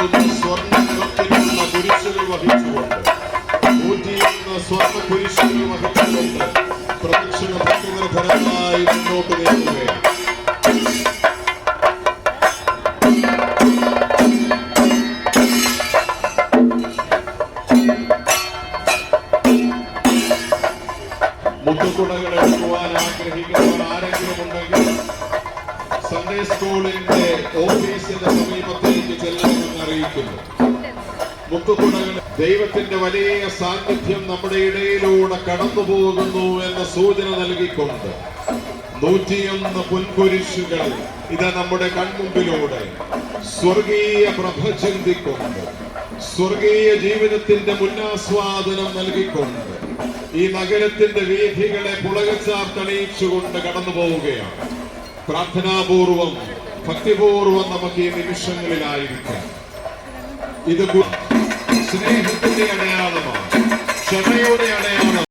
നൽകുന്ന സ്വർണ നിറത്തിലുള്ള കുരിശുകൾ വഹിച്ചുകൊണ്ട്. നൂറ്റിയൊന്ന് സ്വർണ കുരിശുകൾ വഹിച്ചുകൊണ്ട് പ്രദക്ഷിണ ഭക്തിനിർഭരമായി മുന്നോട്ട് നീങ്ങുകയാണ്. ആരെങ്കിലും ഉണ്ടെങ്കിൽ സൺഡേ സ്കൂളിന്റെ ഓഫീസിന്റെ സമീപത്തേക്ക് അറിയിക്കുന്നു ദൈവത്തിന്റെ വലിയ സാന്നിധ്യം നമ്മുടെ ഇടയിലൂടെ കടന്നു പോകുന്നു എന്ന സൂചന നൽകിക്കൊണ്ട് നൂറ്റിയൊന്ന് പുൻകുരിശുകൾ ഇത് നമ്മുടെ കൺമുമ്പിലൂടെ സ്വർഗീയ പ്രഭ ചിന്തിക്കൊണ്ട് സ്വർഗീയ ജീവിതത്തിന്റെ മുന്നാസ്വാദനം നൽകിക്കൊണ്ട് ഈ നഗരത്തിന്റെ വീഥികളെ പുളകച്ചാർ പുളകച്ചാർത്തണിയിച്ചുകൊണ്ട് കടന്നു പോവുകയാണ് പ്രാർത്ഥനാപൂർവം ഭക്തിപൂർവം നമുക്ക് ഈ നിമിഷങ്ങളിലായിരിക്കാം. ഇത് സ്നേഹത്തിന്റെ അടയാളമാണ് ക്ഷമയുടെ അടയാളമാണ്